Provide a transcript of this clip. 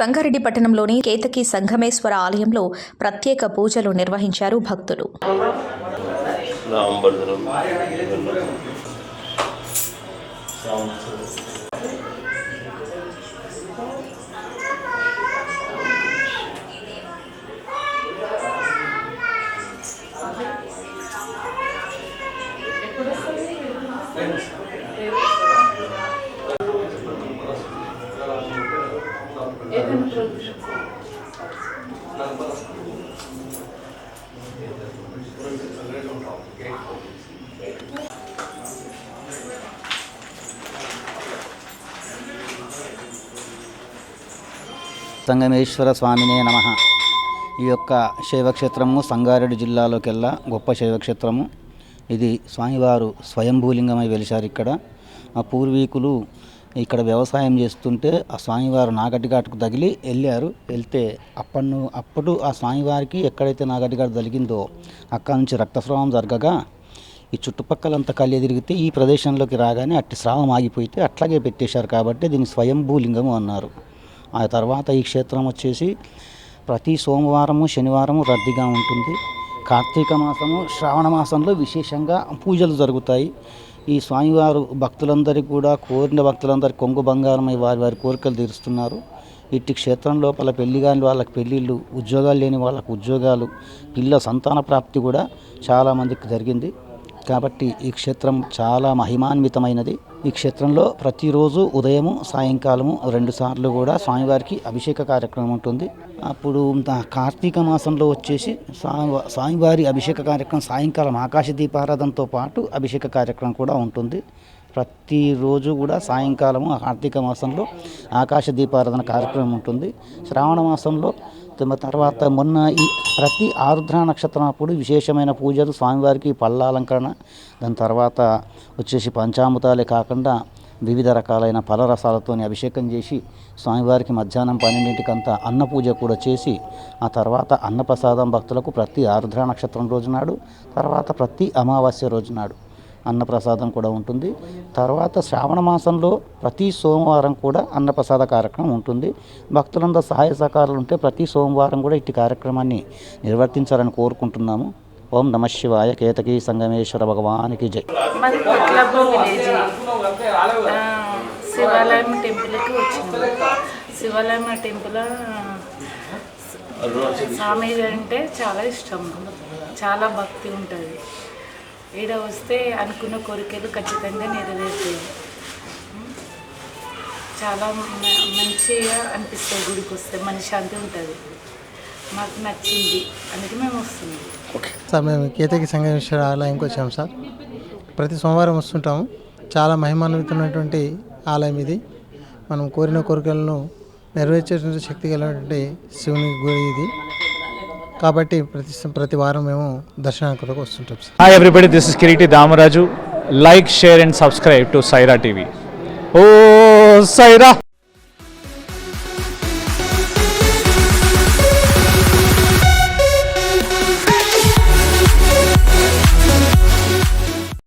సంగారెడ్డి పట్టణంలోని కేతకి సంఘమేశ్వర ఆలయంలో ప్రత్యేక పూజలు నిర్వహించారు భక్తులు. నామభద్రం సంగమేశ్వర స్వామినే నమ. ఈ యొక్క శైవక్షేత్రము సంగారెడ్డి జిల్లాలోకెల్లా గొప్ప శైవక్షేత్రము. ఇది స్వామివారు స్వయంభూలింగమై వెలిశారు ఇక్కడ. ఆ పూర్వీకులు ఇక్కడ వ్యవసాయం చేస్తుంటే ఆ స్వామివారు నాగటిఘాటుకు తగిలి వెళ్ళారు. వెళ్తే అప్పటి అప్పుడు ఆ స్వామివారికి ఎక్కడైతే నాగటిఘాటు తగిలిందో అక్కడ నుంచి రక్తస్రావం జరగగా ఈ చుట్టుపక్కలంతా కళ్ళు తిరిగితే ఈ ప్రదేశంలోకి రాగానే అట్టి స్రావం ఆగిపోతే అట్లాగే పెట్టేశారు కాబట్టి దీన్ని స్వయంభూలింగము అన్నారు. ఆ తర్వాత ఈ క్షేత్రం వచ్చేసి ప్రతి సోమవారము శనివారము రద్దీగా ఉంటుంది. కార్తీక మాసము శ్రావణ మాసంలో విశేషంగా పూజలు జరుగుతాయి. ఈ స్వామివారు భక్తులందరికీ కూడా కోరిన భక్తులందరికీ కొంగు బంగారమై వారి వారి కోరికలు తీరుస్తున్నారు. ఇట్టి క్షేత్రం లోపల పెళ్ళి కాని వాళ్ళకి పెళ్ళిళ్ళు ఉద్యోగాలు లేని వాళ్ళకు ఉద్యోగాలు పిల్ల సంతాన ప్రాప్తి కూడా చాలామందికి జరిగింది. కాబట్టి ఈ క్షేత్రం చాలా మహిమాన్వితమైనది. ఈ క్షేత్రంలో ప్రతిరోజు ఉదయము సాయంకాలము రెండు సార్లు కూడా స్వామివారికి అభిషేక కార్యక్రమం ఉంటుంది. అప్పుడు కార్తీక మాసంలో వచ్చేసి స్వామివారి అభిషేక కార్యక్రమం సాయంకాలం ఆకాశ దీపారాధనతో పాటు అభిషేక కార్యక్రమం కూడా ఉంటుంది. ప్రతిరోజు కూడా సాయంకాలము కార్తీక మాసంలో ఆకాశ దీపారాధన కార్యక్రమం ఉంటుంది. శ్రావణ మాసంలో తర్వాత మొన్న ఈ ప్రతి ఆరుద్ర నక్షత్రం అప్పుడు విశేషమైన పూజలు స్వామివారికి పళ్ళాలంకరణ. దాని తర్వాత వచ్చేసి పంచామృతాలే కాకుండా వివిధ రకాలైన ఫలరసాలతో అభిషేకం చేసి స్వామివారికి మధ్యాహ్నం పన్నెండింటికంతా అన్న పూజ కూడా చేసి ఆ తర్వాత అన్నప్రసాదం భక్తులకు ప్రతి ఆరుద్ర నక్షత్రం రోజు నాడు తర్వాత ప్రతి అమావాస్య రోజు నాడు. అన్నప్రసాదం కూడా ఉంటుంది. తర్వాత శ్రావణ మాసంలో ప్రతి సోమవారం కూడా అన్నప్రసాద కార్యక్రమం ఉంటుంది. భక్తులందరూ సహాయ సహకారాలు ఉంటే ప్రతి సోమవారం కూడా ఇట్టి కార్యక్రమాన్ని నిర్వర్తించాలని కోరుకుంటున్నాము. ఓం నమ శివాయ కేతకి సంగమేశ్వర భగవానికి జై. శివాలయం టెంపుల్కి వచ్చింది శివాలయం టెంపుల్ స్వామి అంటే చాలా ఇష్టం. చాలా భక్తి ఉంటుంది. ఈడ వస్తే అనుకున్న కోరికలు ఖచ్చితంగా నెరవేరుతాయి. చాలా మంచిగా అనిపిస్తుంది గుడికి వస్తే మనశ్శాంతి ఉంటుంది. మాకు నచ్చింది అందుకే మేము వస్తున్నాం. సార్ మేము కేతకి సంగమేశ్వర ఆలయంకి వచ్చాము సార్. ప్రతి సోమవారం వస్తుంటాము. చాలా మహిమాన్వితమైనటువంటి ఆలయం ఇది. మనం కోరిన కోరికలను నెరవేర్చేటువంటి శక్తి కలిగినటువంటి శివుని గుడి ఇది. కాబట్టి ప్రతి ప్రతి వారం మేము దర్శనం కొరకు వస్తుంటాం sir. Hi everybody this is Kiriti Damaraju like share and subscribe to Saira TV oh Sye Raa